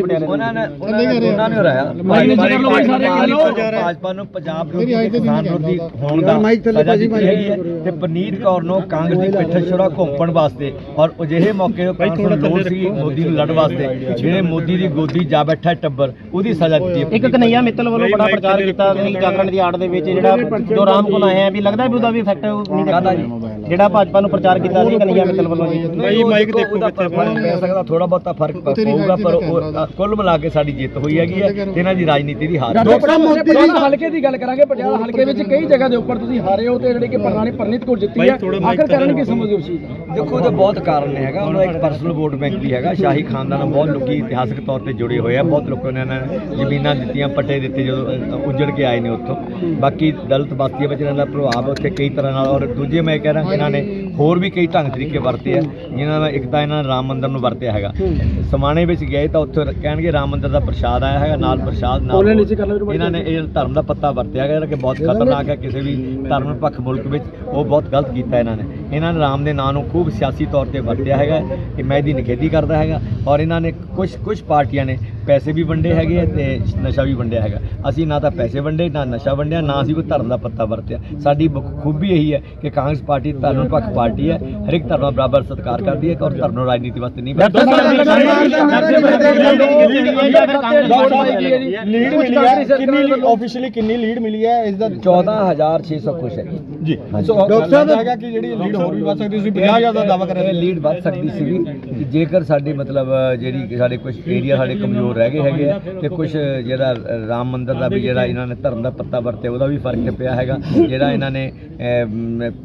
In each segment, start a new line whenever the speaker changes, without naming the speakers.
ਉਹਨਾਂ ਨੇ ਉਹਨਾਂ ਨੇ ਦੋਨਾਂ ਨੇ ਹਰਾਇਆ ਭਾਜਪਾ ਨੂੰ ਪੰਜਾਬ ਵਿਰੋਧੀ ਤੇ ਕਿਸਾਨ ਵਿਰੋਧੀ ਹੋਣ ਦਾ ਸਜ਼ਾ ਦਿੱਤੀ ਹੈਗੀ ਹੈ ਤੇ ਪਨੀਤ ਕੌਰ ਨੂੰ ਕਾਂਗਰਸ ਦੀ ਪਿੱਠ ਛੁਰਾ ਘੁੰਮਣ ਵਾਸਤੇ ਔਰ ਅਜਿਹੇ ਮੌਕੇ ਤੇ ਕਾਂਗਰਸ ਨੂੰ ਲੋੜ ਸੀ ਮੋਦੀ ਨੂੰ ਲੜਨ ਵਾਸਤੇ। ਜਿਹੜੇ ਮੋਦੀ ਦੀ ਗੋਦੀ ਜਾ ਬੈਠਾ ਟੱਬਰ ਉਹਦੀ ਸਜ਼ਾ ਦਿੱਤੀ ਹੈ
ਇੱਕ ਕਨਈਆ ਮਿੱਤਲ ਵੱਲੋਂ ਬੜਾ ਪ੍ਰਚਾਰ ਕੀਤਾ ਜਾਗਰਣ ਦੀ ਆੜ ਦੇ ਵਿੱਚ ਜਿਹੜਾ ਜੋ ਰਾਮ ਕੋਲ ਆਏ ਆ ਵੀ ਲੱਗਦਾ ਵੀ ਉਹਦਾ ਵੀ ਇਫੈਕਟ ਨਹੀਂ
ਕਾਹਦਾ ਜੀ?
ਜਿਹੜਾ ਭਾਜਪਾ ਨੂੰ ਪ੍ਰਚਾਰ ਕੀਤਾ ਸੀ ਕਨਈਆ ਮਿੱਤਲ ਵੱਲੋਂ ਜੀ।
ਭਾਈ ਮਾਈਕ ਦੇਖੋ ਕਿੱਥੇ ਪੈ ਸਕਦਾ ਥੋੜਾ ਬਹੁਤਾ ਫ਼ਰਕ ਪਊਗਾ ਪਰ ਉਹ, ਕੁੱਲ ਮਿਲਾ ਕੇ ਸਾਡੀ ਜਿੱਤ ਹੋਈ ਹੈਗੀ ਹੈ ਤੇ ਇਹਨਾਂ ਦੀ ਰਾਜਨੀਤੀ ਦੀ ਹਾਰ।
ਡਾਕਟਰ ਮੋਦੀ ਦੀ ਹਲਕੇ ਦੀ ਗੱਲ ਕਰਾਂਗੇ ਪਟਿਆਲਾ ਹਲਕੇ ਵਿੱਚ ਕਈ ਜਗ੍ਹਾ ਦੇ ਉੱਪਰ ਤੁਸੀਂ ਹਾਰੇ ਹੋ ਤੇ ਜਿਹੜੇ ਕਿ ਪ੍ਰਣਾਲੀ ਪਰਨੀਤ ਕੌਰ ਜਿੱਤੀ ਹੈ ਆਖਰ ਕਾਰਨ ਕੀ ਸਮਝਦੇ ਹੋ ਤੁਸੀਂ
ਦੇਖੋ ਉਹਦੇ ਬਹੁਤ ਕਾਰਨ ਨੇ ਹੈਗਾ ਉਹਦਾ ਇੱਕ ਪਰਸਨਲ ਵੋਟ ਬੈਂਕ ਵੀ ਹੈਗਾ ਸ਼ਾਹੀ ਖਾਨਦਾਨ ਨਾਲ ਬਹੁਤ ਲੋਕੀ ਇਤਿਹਾਸਕ ਤੌਰ ਤੇ ਜੁੜੇ ਹੋਏ ਆ ਬਹੁਤ ਲੋਕਾਂ ਨੇ ਇਹਨਾਂ ਨੇ ਜ਼ਮੀਨਾਂ ਦਿੱਤੀਆਂ ਪੱਟੇ ਦਿੱਤੇ ਜਦੋਂ ਉੱਜੜ ਕੇ ਆਏ ਨੇ ਉੱਥੋਂ। ਬਾਕੀ ਦਲਿਤ ਬਸਤੀਆਂ ਵਿੱਚ ਇਹਨਾਂ ਦਾ ਪ੍ਰਭਾਵ ਉੱਥੇ ਕਈ ਤਰ੍ਹਾਂ ਨਾਲ ਔਰ ਦੂਜੇ ਮੈਂ ਕਹਿ ਰਿਹਾ ਇਹਨਾਂ ਨੇ। ਹੋਰ ਵੀ ਕਈ ਢੰਗ ਤਰੀਕੇ ਵਰਤੇ ਆ ਜਿਨ੍ਹਾਂ ਦਾ ਇੱਕ ਤਾਂ ਇਹਨਾਂ ਨੇ ਰਾਮ ਮੰਦਿਰ ਨੂੰ ਵਰਤਿਆ ਹੈਗਾ। ਸਮਾਣੇ ਵਿੱਚ ਗਏ ਤਾਂ ਉੱਥੇ ਕਹਿਣਗੇ ਰਾਮ ਮੰਦਿਰ ਦਾ ਪ੍ਰਸ਼ਾਦ ਆਇਆ ਹੈਗਾ ਨਾਲ ਪ੍ਰਸ਼ਾਦ ਨਾਲ ਇਹਨਾਂ ਨੇ ਇਹ ਧਰਮ ਦਾ ਪੱਤਾ ਵਰਤਿਆ ਗਿਆ ਜਿਹੜਾ ਕਿ ਬਹੁਤ ਖਤਰਨਾਕ ਹੈ ਕਿਸੇ ਵੀ ਧਰਮ ਪੱਖ ਮੁਲਕ ਵਿੱਚ ਉਹ ਬਹੁਤ ਗਲਤ ਕੀਤਾ ਇਹਨਾਂ ਨੇ। ਇਹਨਾਂ ਨੇ ਰਾਮ ਦੇ ਨਾਂ ਨੂੰ ਖੂਬ ਸਿਆਸੀ ਤੌਰ ਤੇ ਵਰਤਿਆ ਹੈਗਾ ਕਿ ਮੈਂ ਇਹਦੀ ਨਿਖੇਧੀ ਕਰਦਾ ਹੈਗਾ ਔਰ ਇਹਨਾਂ ਨੇ ਕੁਝ ਕੁਝ ਪਾਰਟੀਆਂ ਨੇ ਪੈਸੇ ਵੀ ਵੰਡੇ ਹੈਗੇ ਤੇ ਨਸ਼ਾ ਵੀ ਵੰਡਿਆ ਹੈਗਾ। ਅਸੀਂ ਨਾ ਤਾਂ ਪੈਸੇ ਵੰਡੇ ਨਾ ਨਸ਼ਾ ਵੰਡਿਆ ਨਾ ਅਸੀਂ ਕੋਈ ਧਰਮ ਦਾ ਪੱਤਾ ਵਰਤਿਆ। ਸਾਡੀ ਖੂਬੀ ਇਹੀ ਹੈ ਕਿ ਕਾਂਗਰਸ ਪਾਰਟੀ ਧਰਮ ਪੱਖ ਪਾਰਟੀ ਹੈ। ਹਰ ਇੱਕ ਧਰਮ ਦਾ ਬਰਾਬਰ ਸਤਿਕਾਰ ਕਰਦੀ ਹੈ ਔਰ ਧਰਮ ਨੂੰ ਰਾਜਨੀਤੀ ਵਾਸਤੇ ਨਹੀਂ
ਲੀਡ ਮਿਲੀ ਹੈ? ਕਿੰਨੀ ਆਫੀਸ਼ੀਅਲੀ ਕਿੰਨੀ ਲੀਡ ਮਿਲੀ ਹੈ? ਇਸ ਦਾ
14600 ਖੁਸ਼ ਹੈ।
ਜੀ। ਡਾਕਟਰ ਸਾਹਿਬ ਹੈਗਾ ਕਿ ਜਿਹੜੀ ਲੀਡ ਹੋਰ ਵੀ ਵੱਧ ਸਕਦੀ ਸੀ 50000 ਦਾ ਦਾਅਵਾ ਕਰ ਰਹੇ
ਲੀਡ ਵੱਧ ਸਕਦੀ ਕਿ ਜੇਕਰ ਸਾਡੇ ਮਤਲਬ ਜਿਹੜੀ ਸਾਡੇ ਕੁਝ ਏਰੀਆ ਸਾਡੇ ਕਮਜ਼ੋਰ ਰਹਿ ਗਏ ਹੈਗੇ ਆ ਤੇ ਕੁਝ ਜਿਹੜਾ ਰਾਮ ਮੰਦਿਰ ਦਾ ਵੀ ਜਿਹੜਾ ਇਹਨਾਂ ਨੇ ਧਰਮ ਦਾ ਪੱਤਾ ਵਰਤਿਆ ਉਹਦਾ ਵੀ ਫ਼ਰਕ ਪਿਆ ਹੈਗਾ। ਜਿਹੜਾ ਇਹਨਾਂ ਨੇ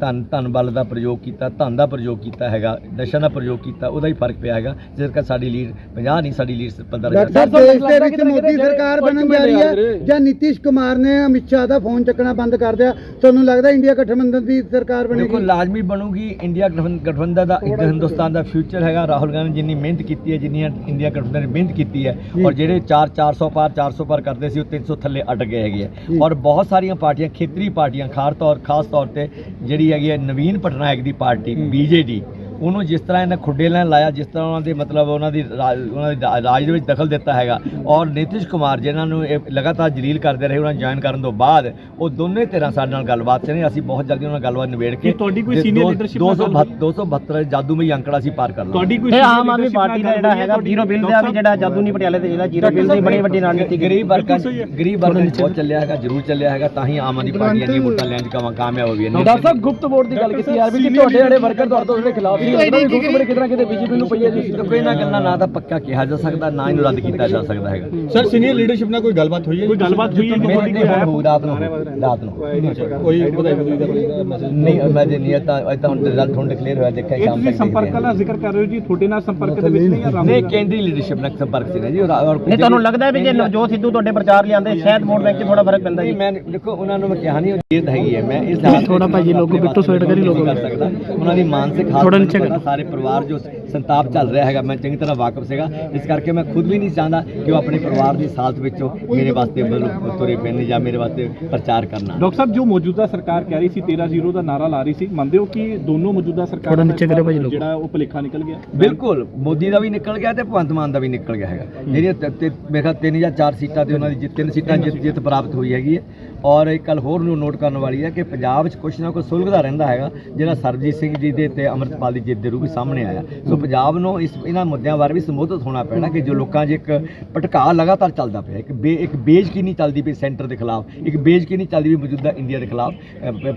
ਧਨ ਧਨ ਬਲ ਦਾ ਪ੍ਰਯੋਗ ਕੀਤਾ ਧਨ ਦਾ ਪ੍ਰਯੋਗ ਕੀਤਾ ਹੈਗਾ ਨਸ਼ਾ ਦਾ ਪ੍ਰਯੋਗ ਕੀਤਾ ਉਹਦਾ ਹੀ ਫ਼ਰਕ ਪਿਆ ਹੈਗਾ। ਜਿਸ ਕਰਕੇ ਸਾਡੀ ਲੀਡ 50 ਨਹੀਂ ਸਾਡੀ ਲੀਡ 15000
ਡਾਕਟਰ ਦੇਸ਼ ਦੇ ਵਿੱਚ ਮੋਦੀ ਸਰਕਾਰ ਬਣਨ ਜਾ ਰਹੀ ਹੈ ਜਾਂ ਨਿਤਿਸ਼ ਕੁਮਾਰ ਨੇ ਅਮਿਤ ਸ਼ਾਹ ਦਾ ਫੋਨ ਚੱਕਣਾ ਬੰਦ ਕਰ ਦਿਆ। ਤੁਹਾਨੂੰ ਲੱਗਦਾ ਇੰਡੀਆ ਗਠਬੰਧਨ ਦੀ ਸਰਕਾਰ
ਦੇਖੋ
ਬਣੇਗੀ
ਲਾਜ਼ਮੀ ਬਣੂਗੀ ਇੰਡੀਆ ਗਠਬੰ- ਗਠਬੰਧਨ ਦਾ ਇੱਕ ਹਿੰਦੁਸਤਾਨ ਦਾ ਫਿਊਚਰ ਹੈਗਾ। ਰਾਹੁਲ ਗਾਂਧੀ ਜਿੰਨੀ ਮਿਹਨਤ ਕੀਤੀ ਹੈ ਜਿੰਨੀ ਇੰਡੀਆ ਗਠਬੰਧਨ ਨੇ ਮਿਹਨਤ ਕੀਤੀ ਹੈ ਔਰ ਜਿਹੜੇ 4 400 ਪਾਰ 400 ਪਾਰ ਕਰਦੇ ਸੀ ਉਹ 300 ਥੱਲੇ ਅਟ ਗਏ ਹੈਗੇ ਆ। ਔਰ ਬਹੁਤ ਸਾਰੀਆਂ ਪਾਰਟੀਆਂ ਖੇਤਰੀ ਪਾਰਟੀਆਂ ਖਾਸ ਤੌਰ ਖਾਸ ਤੌਰ ਤੇ ਜਿਹੜੀ ਹੈਗੀ ਹੈ ਨਵੀਨ ਪਟਨਾਇਕ ਦੀ ਪਾਰਟੀ ਬੀਜੇਡੀ ਉਹਨੂੰ ਜਿਸ ਤਰ੍ਹਾਂ ਇਹਨਾਂ ਖੁੱਡੇ ਲੈਣ ਲਾਇਆ ਜਿਸ ਤਰ੍ਹਾਂ ਉਹਨਾਂ ਦੇ ਮਤਲਬ ਉਹਨਾਂ ਦੀ ਰਾਜ ਉਹਨਾਂ ਦੀ ਰਾ- ਰਾਜ ਦੇ ਵਿੱਚ ਦਖਲ ਦਿੱਤਾ ਹੈਗਾ ਔਰ ਨਿਤਿਸ਼ ਕੁਮਾਰ ਜਿਨ੍ਹਾਂ ਨੂੰ ਇਹ ਲਗਾਤਾਰ ਜਲੀਲ ਕਰਦੇ ਰਹੇ ਉਹਨਾਂ ਨੂੰ ਜੁਆਇਨ ਕਰਨ ਤੋਂ ਬਾਅਦ ਉਹ ਦੋਨੇ ਧਿਰਾਂ ਸਾਡੇ ਨਾਲ ਗੱਲਬਾਤ ਚ ਨੇ ਅਸੀਂ ਬਹੁਤ ਜਲਦੀ ਉਹਨਾਂ ਨਾਲ ਗੱਲਬਾਤ ਨਿਬੇੜ ਕੇ
ਤੁਹਾਡੀ ਕੋਈ senior leadership ਨਾਲ
272 272 ਜਾਦੂਮਈ ਅੰਕੜਾ ਅਸੀਂ ਪਾਰ ਕਰ ਲਾਂਗੇ।
ਕੋਈ
ਇਹ ਆਮ ਆਦਮੀ ਪਾਰਟੀ ਦਾ ਜਿਹੜਾ ਹੈਗਾ ਜ਼ੀਰੋ ਬਿੱਲ ਦਾ ਵੀ ਜਿਹੜਾ ਜਾਦੂ ਨਹੀਂ ਪਟਿਆਲੇ ਤੇ ਜਿਹੜਾ ਜ਼ੀਰੋ ਬਿੱਲ ਦੀ ਬੜੀ ਵੱਡੀ ਰਣਨੀਤੀ
ਗਰੀਬ ਵਰਗਾਂ ਗਰੀਬ ਵਰਗਾਂ 'ਚ ਬਹੁਤ ਚੱਲਿਆ ਹੈਗਾ ਜ਼ਰੂਰ ਚੱਲਿਆ ਹੈਗਾ ਤਾਂ ਹੀ ਆਮ ਆਦਮੀ ਪਾਰਟੀ ਇੰਨੀ ਵੋਟਾਂ ਲੈਣ 'ਚ ਕਾਮ- ਕਾਮਯਾਬ ਹੋਈ ਹੈ
ਡਾਕਟਰ ਸਾਹਿਬ ਗੁਪਤ ਵੋਟ ਦੀ ਗੱਲ ਕੀਤੀ ਯਾਰ ਵੀ ਕਿ ਤੁਹਾਡੇ ਜਿਹੜੇ ਵਰਕਰ ਤੁਹਾਡੇ ਤੋਂ ਜਿਹੜੇ ਖਿਲਾਫ ਸੀ ਉਹਨਾਂ ਦੀ ਗੁਪਤ ਵੋਟ ਕਿਤੇ ਕਿਤੇ ਬੀਜੇਪੀ ਨੂੰ ਪਈ ਹੈ ਜੀ।
ਕੋਈ ਨਾ ਗੱਲਾਂ ਨਾ ਤਾਂ ਪੱਕਾ ਕਿਹਾ ਜਾ ਸਕਦਾ ਨਾ ਇਹਨੂੰ ਰੱਦ ਕੀਤਾ ਜਾ ਸਕਦਾ ਹੈਗਾ।
ਸਰ ਸੀਨੀਅਰ ਲੀਡਰਸ਼ਿਪ ਨਾਲ ਕੋਈ ਗੱਲਬਾਤ ਹੋਈ ਹੈ ਕੋਈ ਗੱਲਬਾਤ ਹੋਈ
ਮੇਰੇ ਤੇ ਹੁਣ ਹੋਊ ਰਾਤ ਨੂੰ ਹੋਊ, ਰਾਤ ਨੂੰ।
ਕੋਈ ਵਧਾਈ ਵਧਾਈ ਦਾ ਮੈਸੇਜ
ਨਹੀਂ ਮੈਂ ਜੇ ਨੀਅਤ ਤਾਂ ਅੱਜ ਤਾਂ ਹੁਣ ਰਿਜ਼ਲਟ ਹੁਣ ਡਿਕਲੇਅਰ ਹੋਇਆ ਦੇਖਿਆ ਸ਼ਾਮ ਤੱਕ ਸੰਪਰਕ
ਦਾ ਜ਼ਿਕਰ ਕਰ ਰਹੇ ਹੋ ਜੀ ਤੁਹਾਡੇ ਨਾਲ ਸੰਪਰਕ ਦੇ ਵਿੱਚ ਨਹੀਂ
ਨਹੀਂ ਕੇਂਦਰੀ ਲੀਡਰਸ਼ਿਪ ਨਾਲ ਸੰਪਰਕ ਸੀ ਨਾ ਜੀ ਔਰ ਔਰ
ਨਹੀਂ ਤੁਹਾਨੂੰ ਲੱਗਦਾ ਹੈ ਵੀ ਜੇ ਨਵਜੋਤ ਸਿੱਧੂ ਤੁਹਾਡੇ ਪ੍ਰਚਾਰ ਲਿਆਂਦੇ ਸ਼ਾਇਦ ਵੋਟ ਬੈਂਕ 'ਚ ਥੋੜਾ ਫ਼ਰਕ ਪੈਂਦਾ
ਨਹੀਂ
ਜੀ
ਮੈਂ ਦੇਖੋ ਉਹਨਾਂ ਨੂੰ ਮੈਂ ਕਿਹਾ ਨਹੀਂ ਉਹ ਜੇਦ ਹੈਗੀ ਹੈ ਮੈਂ ਇਸ ਹਾਲਤ ਥੋੜਾ ਭਾਜੀ ਲੋਗੋ ਬਿੱਟੂ ਸਵੇਟ ਕਰੀ ਲੋਗੋ ਕਰ ਸਕਦਾ। ਉਹਨਾਂ ਦੀ ਮਾਨਸਿਕ ਹਾਲਤ ਨੀਚੇ ਸਾਰੇ ਪਰਿਵਾਰ ਜੋ ਸੰਤਾਪ ਚੱਲ ਰਿਹਾ ਹੈਗਾ ਮੈਂ ਚੰਗੀ ਤਰ੍ਹਾਂ ਵਾਕਿਫ ਸੀਗਾ। ਇਸ ਕਰਕੇ ਮੈਂ ਖੁਦ ਵੀ ਨਹੀਂ ਚਾਹੁੰਦਾ ਕਿ ਉਹ ਆਪਣੇ ਪਰਿਵਾਰ ਦੀ ਹਾਲਤ ਵਿੱਚੋਂ ਮੇਰੇ ਵਾਸਤੇ ਤੁਰੇ ਫਿਰਨ ਜਾਂ ਮੇਰੇ ਵਾਸਤੇ ਪ੍ਰਚਾਰ ਕਰਨਾ।
ਡਾਕਟਰ ਸਾਹਿਬ ਜੋ ਮੌਜੂਦਾ ਸਰਕਾਰ ਕਹਿ ਰਹੀ ਸੀ 13-0 ਦਾ ਨਾਰਾ ਲਾ ਰਹੀ ਸੀ ਮੰਨਦੇ ਹੋ ਕਿ ਦੋਨੋਂ ਮੌਜੂਦਾ ਸਰਕਾਰਾਂ ਦਾ ਜਿਹੜਾ ਉਹ ਭੁਲੇਖਾ ਨਿਕਲ ਗਿਆ?
ਬਿਲਕੁਲ ਮੋਦੀ ਦਾ ਵੀ ਨਿਕਲ ਗਿਆ ਤੇ ਭਗਵੰਤ ਮਾਨ ਦਾ ਵੀ ਨਿਕਲ ਗਿਆ ਹੈਗਾ। ਜਿਹੜੀਆਂ ਮੇਰੇ ਖਿਆਲ ਤਿੰਨ ਜਾਂ ਚਾਰ ਸੀਟਾਂ ਤੇ ਉਹਨਾਂ ਦੀ ਜਿੱਤ ਤਿੰਨ ਸੀਟਾਂ ਜਿੱਤ ਜਿੱਤ ਪ੍ਰਾਪਤ ਹੋਈ ਹੈਗੀ ਹੈ। ਔਰ ਇੱਕ ਗੱਲ ਹੋਰ ਨੂੰ ਨੋਟ ਕਰਨ ਵਾਲੀ ਹੈ ਕਿ ਪੰਜਾਬ 'ਚ ਕੁਛ ਨਾ ਕੁਛ ਸੁਲਝਦਾ ਰਹਿੰਦਾ ਹੈਗਾ ਜਿਹੜਾ ਸਰਬਜੀਤ ਸਿੰਘ ਜੀ ਦੇ ਤੇ ਅਮਰਤਪਾਲ ਦੀ ਜਿੱਦ ਦੇ ਰੂਪ ਵਿੱਚ ਸਾਹਮਣੇ ਆਇਆ। ਸੋ ਪੰਜਾਬ ਨੂੰ ਇਸ ਇਹਨਾਂ ਮੁੱਦਿਆਂ ਬਾਰੇ ਵੀ ਸੰਬੋਧਿਤ ਹੋਣਾ ਪੈਣਾ ਕਿ ਜੋ ਲੋਕਾਂ 'ਚ ਇੱਕ ਭਟਕਾ ਲਗਾਤਾਰ ਚੱਲਦਾ ਪਿਆ। ਇੱਕ ਬੇ ਇੱਕ ਬੇਜ਼ਕੀਨੀ ਚੱਲਦੀ ਪਈ ਸੈਂਟਰ ਦੇ ਖਿਲਾਫ, ਇੱਕ ਬੇਇੱਜ਼ਤੀ ਚੱਲਦੀ ਪਈ ਮੌਜੂਦਾ ਇੰਡੀਆ ਦੇ ਖਿਲਾਫ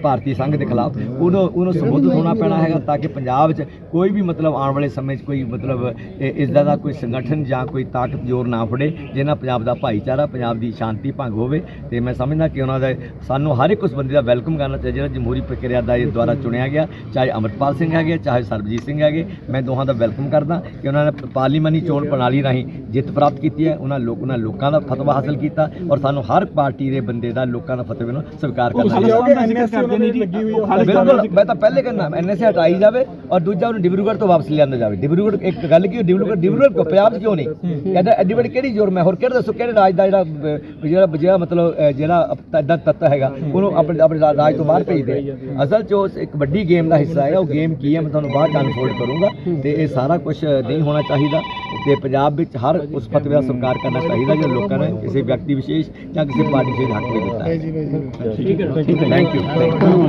ਭਾਰਤੀ ਸੰਘ ਦੇ ਖਿਲਾਫ। ਉਹਨੂੰ ਉਹਨੂੰ ਸੰਬੋਧਿਤ ਹੋਣਾ ਪੈਣਾ ਹੈਗਾ ਤਾਂ ਕਿ ਪੰਜਾਬ 'ਚ ਕੋਈ ਵੀ ਮਤਲਬ ਆਉਣ ਵਾਲੇ ਸਮੇਂ 'ਚ ਕੋਈ ਮਤਲਬ, ਇਹ- ਇਸ ਦਾ ਦਾ ਕੋਈ ਸੰਗਠਨ ਜਾਂ ਕੋਈ ਤਾਕਤ ਜ਼ੋਰ ਨਾ ਫੜੇ ਜਿਹਨਾਂ ਪੰਜਾਬ ਦਾ ਭਾਈਚਾਰਾ, ਪੰਜਾਬ ਦੀ ਸ਼ਾਂਤੀ ਭੰਗ ਹੋਵੇ। ਤੇ ਮੈਂ ਸਮਝਦਾ ਕਿ ਉਹਨਾਂ ਦਾ ਸਾਨੂੰ ਹਰ ਇੱਕ ਉਸ ਬੰਦੇ ਦਾ ਵੈਲਕਮ ਕਰਨਾ ਚਾਹੀਦਾ, ਜਿਹੜਾ ਜਮਹੂਰੀ ਪ੍ਰਕਿਰਿਆ ਦਾ ਇਹ ਦੁਆਰਾ ਚੁਣਿਆ ਗਿਆ। ਚਾਹੇ ਅਮਰਪਾਲ ਸਿੰਘ ਹੈਗੇ ਚਾਹੇ ਸਰਬਜੀਤ ਸਿੰਘ ਹੈਗੇ, ਮੈਂ ਦੋਹਾਂ ਦਾ ਵੈਲਕਮ ਕਰਦਾ ਕਿ ਉਹਨਾਂ ਨੇ ਪਾਰਲੀਮਾਨੀ ਚੋਣ ਪ੍ਰਣਾਲੀ ਰਾਹੀਂ ਜਿੱਤ ਪ੍ਰਾਪਤ ਕੀਤੀ ਹੈ ਉਹਨਾਂ ਲੋਕ ਉਹਨਾਂ ਲੋਕਾਂ ਦਾ ਫਤਵਾ ਹਾਸਲ ਕੀਤਾ ਔਰ ਸਾਨੂੰ ਹਰ ਪਾਰਟੀ ਦੇ ਬੰਦੇ ਦਾ ਲੋਕਾਂ ਦਾ ਫਤਵੇ ਨੂੰ ਸਵੀਕਾਰ ਕਰਨਾ ਬਿਲਕੁਲ ਮੈਂ ਤਾਂ ਪਹਿਲੇ ਕਹਿੰਦਾ ਐਨਐਸਏ ਹਟਾਈ ਜਾਵੇ ਔਰ ਦੂਜਾ ਉਹਨੂੰ ਡਿਬਰੂਗੜ੍ਹ ਤੋਂ ਵਾਪਸ ਲਿਆਂਦਾ ਜਾਵੇ। ਡਿਬਰੂਗੜ੍ਹ ਇੱਕ ਗੱਲ ਕੀ ਡਿਬਰੂਗੜ੍ਹ ਡਿਬਰੂਗੜ੍ਹ ਕਿਉਂ ਪੰਜਾਬ 'ਚ ਕਿਉਂ ਨਹੀਂ? ਕਹਿੰਦਾ ਐਡੀ ਵੱਡੀ ਕਿਹੜੀ ਜ਼ੋਰ ਮੈਂ ਹੋਰ ਕਿਹੜਾ ਦੱਸੋ ਕਿਹੜੇ ਰਾਜ ਦਾ ਜਿਹੜਾ ਜਿਹੜਾ ਜਿਹੜਾ ਮਤਲਬ ਜਿਹੜਾ ਇਦਾਂ ਤੱਤ ਹੈਗਾ ਉਹਨੂੰ ਆਪਣੇ ਆਪਣੇ ਰਾਜ ਤੋਂ ਬਾਹਰ ਭੇਜ ਦੇ। ਅਸਲ 'ਚ ਉਹ ਇੱਕ ਵੱਡੀ ਗੇਮ ਦਾ ਹਿੱਸਾ ਹੈਗਾ ਉਹ ਗੇਮ ਕੀ ਹੈ ਮੈਂ ਤੁਹਾਨੂੰ ਬਾਅਦ ਬਾਅਦ ਅਨਫੋਲਡ ਕਰੂੰਗਾ ਤੇ ਇਹ ਸਾਰਾ ਕੁਝ ਨਹੀਂ ਹੋਣਾ ਚਾਹੀਦਾ ਤੇ ਪੰਜਾਬ ਵਿੱਚ ਹਰ ਉਸ ਫਤਵੇ ਦਾ ਸਤਿਕਾਰ ਕਰਨਾ ਚਾਹੀਦਾ ਜੋ ਲੋਕਾਂ ਨੇ ਕਿਸੇ ਵਿਅਕਤੀ ਵਿਸ਼ੇਸ਼ ਜਾਂ ਕਿਸੇ ਪਾਰਟੀ ਵਿਸ਼ੇਸ਼ ਹੱਕ ਵਿੱਚ ਦਿੱਤਾ। ਹੈ।
ਬਾਈ ਜੀ
ਥੈਂਕ ਯੂ